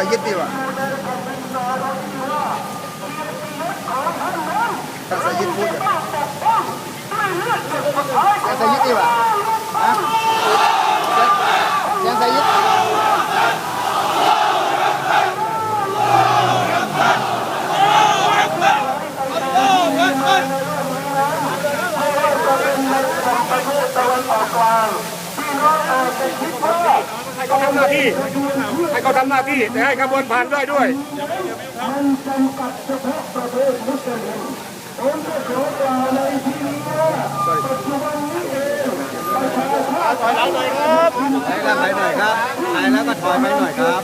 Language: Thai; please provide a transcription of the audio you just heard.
ายิดดีวะภาษายิดพูดอย่างภาษายิดดีว่ะฮะภาษายิดให้ เขาทำหน้าที่ ให้เขาทำหน้าที่ แต่ให้ขบวนผ่านได้ด้วยถอยหลังหน่อยครับถอยหลังหน่อยครับถอยแล้วก็ถอยไปหน่อยครับ